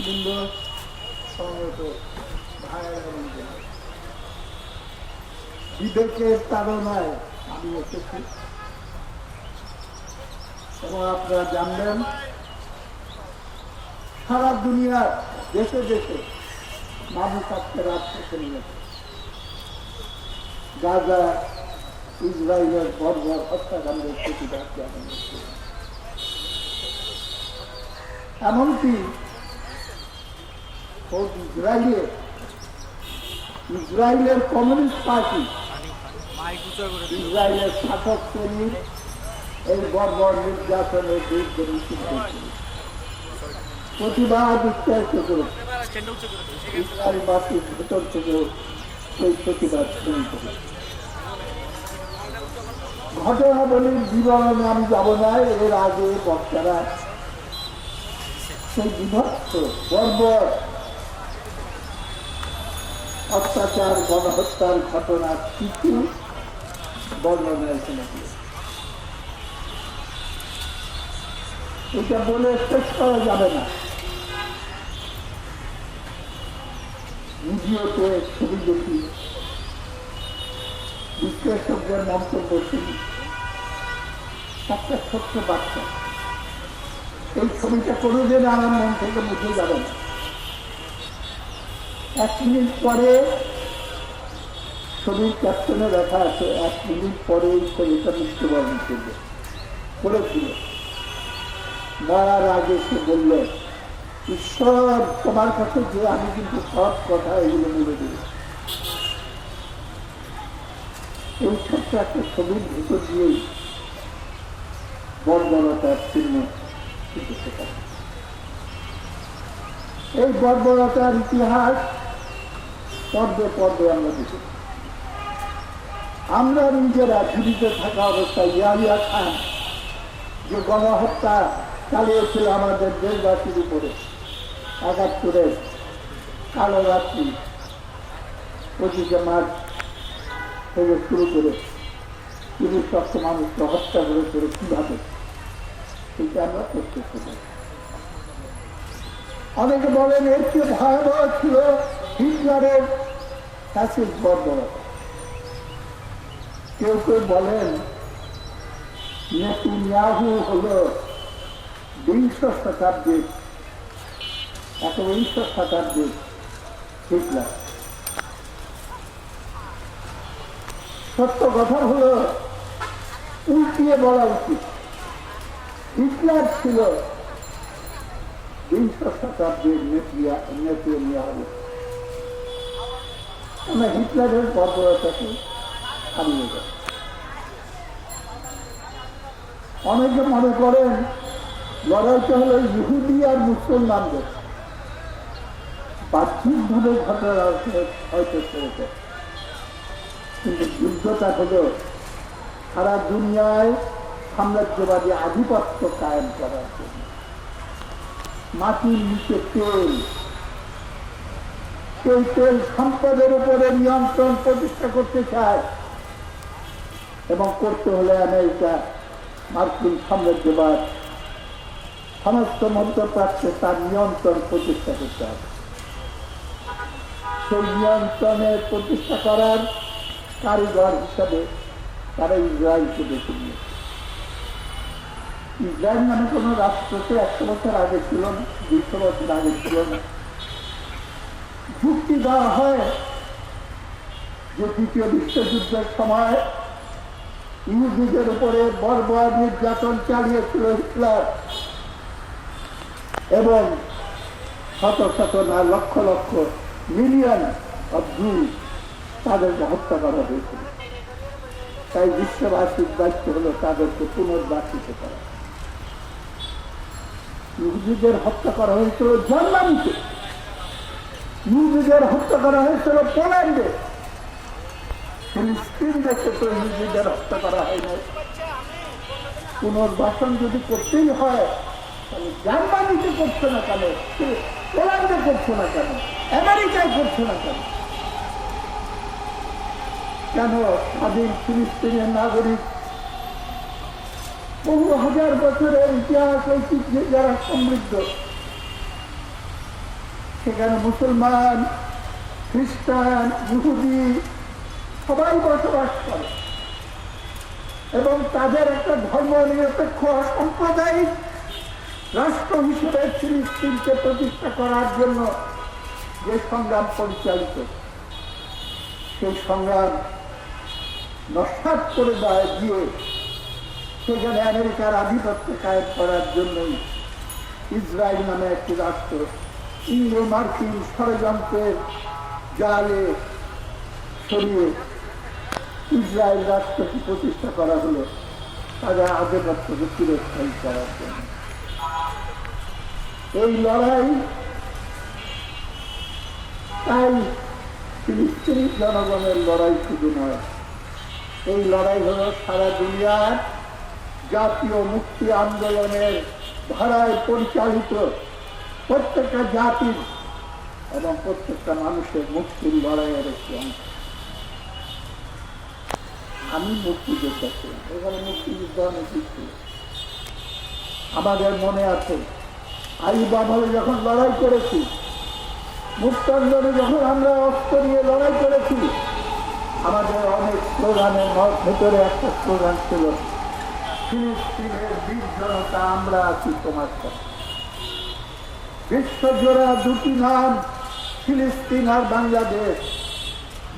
নেতৃবৃন্দ সমবেত বিবেকের তাড়নায় আমি এসেছি। এবং আপনারা জানবেন, সারা দুনিয়ার দেশে দেশে মানুষ আজকে রাজপথে নেমেছে গাজা ইসরায়েলের বর্বর হত্যাকাণ্ডের প্রতিবাদ জানানো এমনকি খোদ ইসরায়েলের ইসরায়েলের কমিউনিস্ট পার্টি, ইসরায়েলের শাসক শ্রেণির এই বর্বর নির্যাতনের বিরুদ্ধে মিছিল প্রতিবাদ উচ্চারিত করেছে ইসরায়েলবাসীর ভেতর থেকেও সেই প্রতিবাদ শুরু করে ঘটনাবলীর বিবরণে আমি যাব না, এর আগে বক্তারা সেই বিভক্ত বর্বর অত্যাচার, গণহত্যার ঘটনার কিছু বর্ণনা দিয়েছে। এটা বলে শেষ করা যাবে না। ভিডিওতে ছবি দেখি, বিশ্লেষকদের মন্তব্য শুনি। একটা ছোট্ট বাচ্চা। এই ছবিটা কোনোদিন আমার মন থেকে মুছে যাবে না। এক মিনিট পরে ছবির ক্যাপশনে লেখা আছে, এক মিনিট পরে এই ছবিটা মৃত্যুবরণ করবে। করেছিল মরার আগে সে বলল, ঈশ্বর, তোমার কাছে যে আমি কিন্তু সব কথা এগুলো বলে দেব। এই ছোট্ট একটা ছবির ভিতর দিয়েই বর্বরতার চিহ্ন। এই বর্বরতার ইতিহাস পর্বে পর্বে আমরা দেখি আমরা নিজেরা জীবিত থাকা অবস্থায় ইয়াহিয়া খান যে গণহত্যা চালিয়েছিল আমাদের দেশবাসীর উপরে একাত্তরের কালো রাত্রি পঁচিশে মার্চ থেকে শুরু করে তিরিশ লক্ষ মানুষকে হত্যা করেছিল কীভাবে, সেটা আমরা প্রত্যেক করি। অনেকে বলেন, এর চেয়ে ভয়াবহ ছিল হিটলারের কাছে বর্বরতা কেউ কেউ বলেন নেতুনিয়াহু হল বিংশ শতাব্দীর একবিংশ শতাব্দীর হিটলার। সত্য কথা হলো, উল্টিয়ে বলা উচিত। হিটলার ছিল বিংশ শতাব্দীর নেতুনিয়াহু আমরা হিটলারের বর্বরতাকে হারিয়ে যায় অনেকে মনে করেন লড়াইটা হলো ইহুদি আর মুসলমানদের। বাহ্যিকভাবে ঘটনা হয়তো চলেছে কিন্তু যুদ্ধটা হলো সারা দুনিয়ায় সাম্রাজ্যবাদী আধিপত্য কায়েম করার জন্য মাটির নিচে তেল সেই তেল সম্পদের উপরে নিয়ন্ত্রণ প্রতিষ্ঠা করতে চায় এবং করতে হলে আমেরিকা মার্কিন সাম্রাজ্যবাদ সমস্ত মধ্যপ্রাচ্যে তার নিয়ন্ত্রণ প্রতিষ্ঠা করতে হবে। সেই নিয়ন্ত্রণের প্রতিষ্ঠা করার কারিগর হিসাবে তারা ইসরায়েলকে বেছে নিয়েছে। ইসরায়েল নামে কোনো রাষ্ট্রতে একশো বছর আগে ছিল না দুশো বছর আগে ছিল না। যুক্তি দেওয়া হয় যে দ্বিতীয় বিশ্বযুদ্ধের সময় ইহুদিদের উপরে বর্বর নির্যাতন চালিয়েছিল হিটলার এবং শত শত না, লক্ষ লক্ষ মিলিয়ন অব জু তাদেরকে হত্যা করা হয়েছিল। তাই বিশ্ববাসীর দায়িত্ব হলো তাদেরকে পুনর্বাসিত করা। ইহুদিদের হত্যা করা হয়েছিল জার্মানিতে ইহুদিদের হত্যা করা হয়েছিল পোল্যান্ডে। ফিলিস্তিন দেশে তো ইহুদিদের হত্যা করা হয় না পুনর্বাসন যদি করতেই হয় জার্মানিতে করছে না কেন? পোল্যান্ডে করছে না কেন? আমেরিকায় করছে না কেন? কেন স্বাধীন ফিলিস্তিনের নাগরিক বহু হাজার বছরের ইতিহাস ঐতিহ্যে যারা সমৃদ্ধ সেখানে মুসলমান, খ্রিস্টান, ইহুদি সবাই বসবাস করে। এবং তাদের একটা ধর্ম নিরপেক্ষ সাম্প্রদায়িক রাষ্ট্র হিসেবে ফিলিস্তিনকে প্রতিষ্ঠা করার জন্য যে সংগ্রাম পরিচালিত, সেই সংগ্রাম নস্বাত করে দেয় দিয়ে সেখানে আমেরিকার আধিপত্য কায়েম করার জন্যই ইসরায়েল নামে একটি রাষ্ট্র ইংলো মার্কিন ষড়যন্ত্রের জালে সরিয়ে ইসরায়েল রাষ্ট্রটি প্রতিষ্ঠা করা হলো, তাদের আধিপত্যকে চিরস্থায়ী করার জন্য। এই লড়াই তাই ফিলিস্তিনি জনগণের লড়াই শুধু নয়, এই লড়াই হলো সারা দুনিয়ার জাতীয় মুক্তি আন্দোলনের ধারায় পরিচালিত প্রত্যেকটা জাতির এবং প্রত্যেকটা মানুষের মুক্তির লড়াইয়ের একটি অংশ। আমি মুক্তি দেখেছি এখানে মুক্তিযুদ্ধ অনেক ছিল আমাদের মনে আছে, আইব আমলে যখন লড়াই করেছি মুক্তাঞ্জনে যখন আমরা অস্ত্র নিয়ে লড়াই করেছি, আমাদের অনেক স্লোগানের ভেতরে একটা স্লোগান ছিল, ফিলিস্তিনের বীর জনতা আমরা আছি তোমার সাথে। বিশ্বজোড়া দুটি নাম, ফিলিস্তিন আর বাংলাদেশ।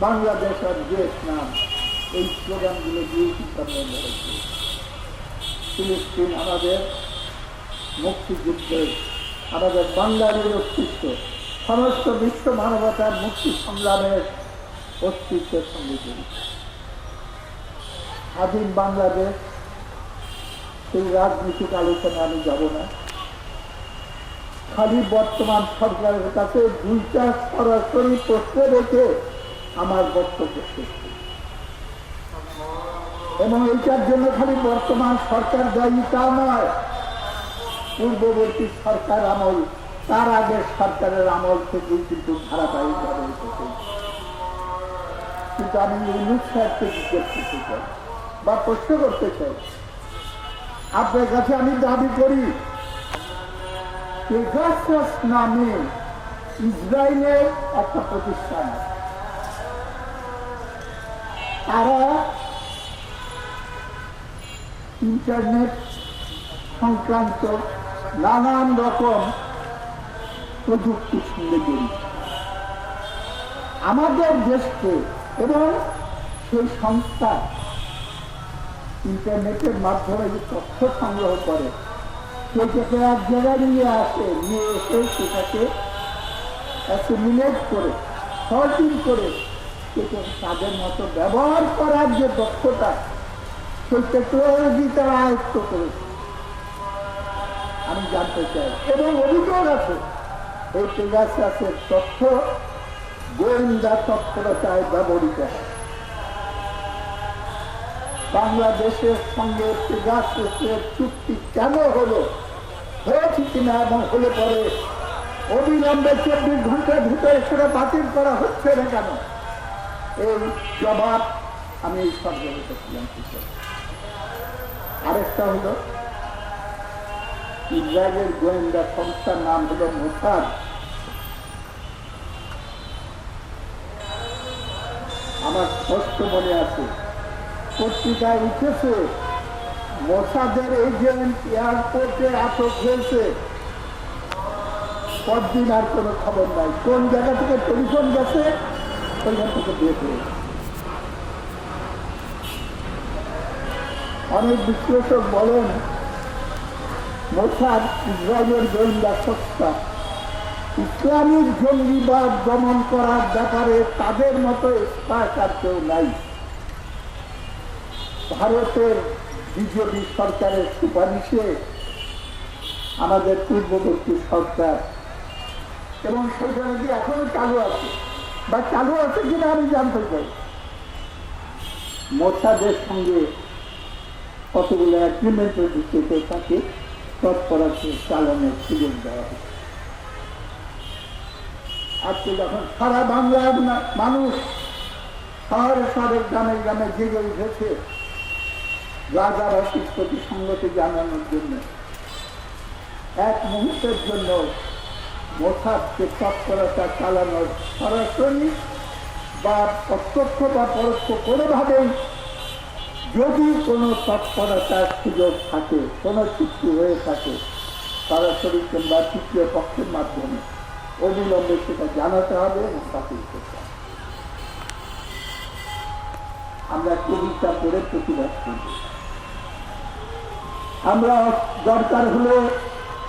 বাংলাদেশ আর ভিয়েতনাম এই স্লোগানগুলো দিয়ে লড়াই ফিলিস্তিন আমাদের মুক্তিযুদ্ধের, আমাদের বাঙালির অস্তিত্ব, সমস্ত বিশ্ব মানবতার মুক্তি সংগ্রামের অস্তিত্বের সঙ্গে জড়িত। স্বাধীন বাংলাদেশ, সেই রাজনীতিক আলোচনা আমি যাব না। খালি বর্তমান সরকারের কাছে দুইটা সরাসরি প্রশ্ন রেখে আমার বক্তব্য এবং এইটার জন্য খালি বর্তমান সরকার দায়ী তা নয়, পূর্ববর্তী সরকার আমল, তার আগের সরকারের আমল থেকে কিন্তু ধারাবাহিকভাবে এসেছে। কিন্তু আমি সাহেবকে জিজ্ঞেস করতে চাই বা প্রশ্ন করতে চাই। আপনার কাছে আমি দাবি করি পেগাসাস নামে ইসরায়েলের একটা প্রতিষ্ঠান। তারা ইন্টারনেট সংক্রান্ত নানান রকম প্রযুক্তির সঙ্গে জড়িত আমাদের দেশকে এবং সেই সংস্থা ইন্টারনেটের মাধ্যমে যে তথ্য সংগ্রহ করে সেটাকে এক জায়গায় নিয়ে আসে। নিয়ে এসে সেটাকে অ্যাসিমিলেট করে সর্টিং করে তাদের মতো ব্যবহার করার যে দক্ষতা সেই আয়ত্ত করেছে আমি জানতে চাই, এবং অভিযোগ আছে, এই পেগাসাসের তথ্য গোয়েন্দা তৎপরতায় ব্যবহৃত হয়। বাংলাদেশের সঙ্গে পেগাসাসের চুক্তি কেন হলো? হয়েছে কিনা এবং হলে পরে অবিলম্বে চব্বিশ ঘণ্টার ভিতরে সেটা বাতিল করা হচ্ছে না কেন? এই জবাব আমি আরেকটা হলো, ইসরায়েলের গোয়েন্দা সংস্থার নাম হলো মোসাদ। আমার স্পষ্ট মনে আছে, পত্রিকায় উঠেছে মোসাদের এজেন্ট এয়ারপোর্টে আটক হয়েছে। পরদিন আর কোনো খবর নাই। কোন জায়গা থেকে টেলিফোন গেছে ওইখান থেকে বের অনেক বিশ্লেষক বলেন, মোসাদ ইসরায়েলের গোয়েন্দা সংস্থা ইসলামিক জঙ্গিবাদ দমন করার ব্যাপারে তাদের মতো এক্সপার্ট আর কেউ নাই। ভারতের বিজেপি সরকারের সুপারিশে আমাদের পূর্ববর্তী সরকার এবং সেটা নাকি এখনও চালু আছে, বা চালু আছে কিনা আমি জানতে চাই। মোসাদের সঙ্গে কতগুলো অ্যাগ্রিমেন্টের ভিত্তিতে তাকে তৎপরতা চালানোর সুযোগ দেওয়া হয়েছে। আজকে যখন সারা বাংলার মানুষ শহরে শহরে গ্রামে গ্রামে জেগে উঠেছে রাজাবাসীর প্রতি সংগতি জানানোর জন্য। এক মুহূর্তের জন্য মোসাদকে তৎপরতা চালানোর সরাসরি বা প্রত্যক্ষ বা পরোক্ষ কোনোভাবেই যদি কোনো তৎপরতার সুযোগ থাকে, কোনো চুক্তি হয়ে থাকে, সরাসরি কিংবা তৃতীয় পক্ষের মাধ্যমে, অবিলম্বে সেটা জানাতে হবে এবং বাতিল করতে হবে। আমরা কবিতা পড়ে প্রতিবাদ করব। আমরা দরকার হলে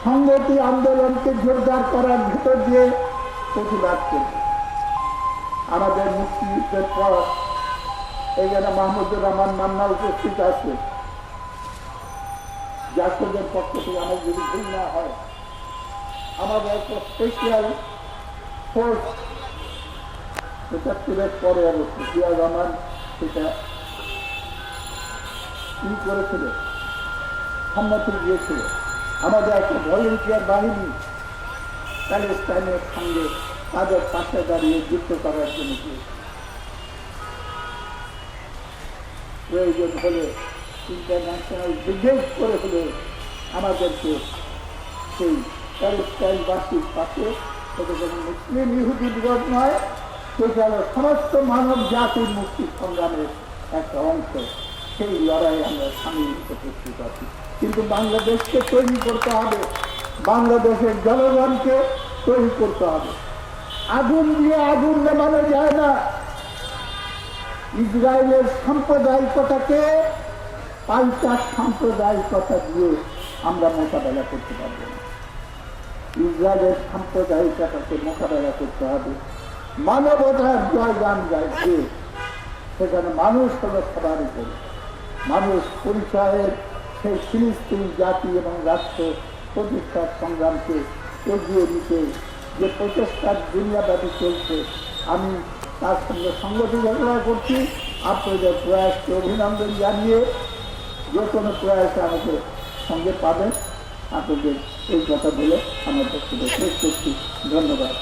সংগতি আন্দোলনকে জোরদার করার ভেতর দিয়ে প্রতিবাদ করব আমাদের মুক্তিযুদ্ধের পর এখানে মাহমুদুর রহমান মান্না উপস্থিত আছে। জাতীয়দের পক্ষ থেকে আমার যদি ভুল না হয়, আমাদের একটা স্পেশাল ফোর্স পঁচাত্তরের পরে অবশ্য জিয়া রহমান সেটা ই করেছিল? সম্মতি দিয়েছিল। আমাদের একটা ভলেন্টিয়ার বাহিনী প্যালেস্টাইনের সঙ্গে তাদের পাশে দাঁড়িয়ে যুদ্ধ করার জন্য প্রয়োজন হলে ইন্টারন্যাশনাল ব্রিগেড করে হলে আমাদেরকে সেই প্যালেস্টাইনবাসীর পাশে সেটা মুসলিম ইহুদি বিরোধ নয় হলো সমস্ত মানব জাতির মুক্তি সংগ্রামের একটা অংশ। সেই লড়াই আমরা সামিল হতে প্রস্তুত আছি কিন্তু বাংলাদেশকে তৈরি করতে হবে। বাংলাদেশের জনগণকে তৈরি করতে হবে। আগুন দিয়ে আগুন নেমানো যায় না। ইসরায়েলের সাম্প্রদায়িকতাকে পাল্টা সাম্প্রদায়িকতা দিয়ে আমরা মোকাবেলা করতে পারব। না ইসরায়েলের সাম্প্রদায়িকতাকে মোকাবেলা করতে হবে। মানবতার জয়গান গাইছে সেখানে মানুষ হলো সবার উপরে। মানুষ পরিচয়ের সেই ফিলিস্তিন জাতি এবং রাষ্ট্র প্রতিষ্ঠার সংগ্রামকে এগিয়ে নিতে যে প্রচেষ্টার দুনিয়াব্যাপী চলছে, আমি তার সঙ্গে সংগতি ঘোষণা করছি। আপনাদের প্রয়াসকে অভিনন্দন জানিয়ে যে কোনো প্রয়াসে আমাদের সঙ্গে পাবেন। আপনাদের এই কথা বলে আমার বক্তব্য শেষ করছি। ধন্যবাদ।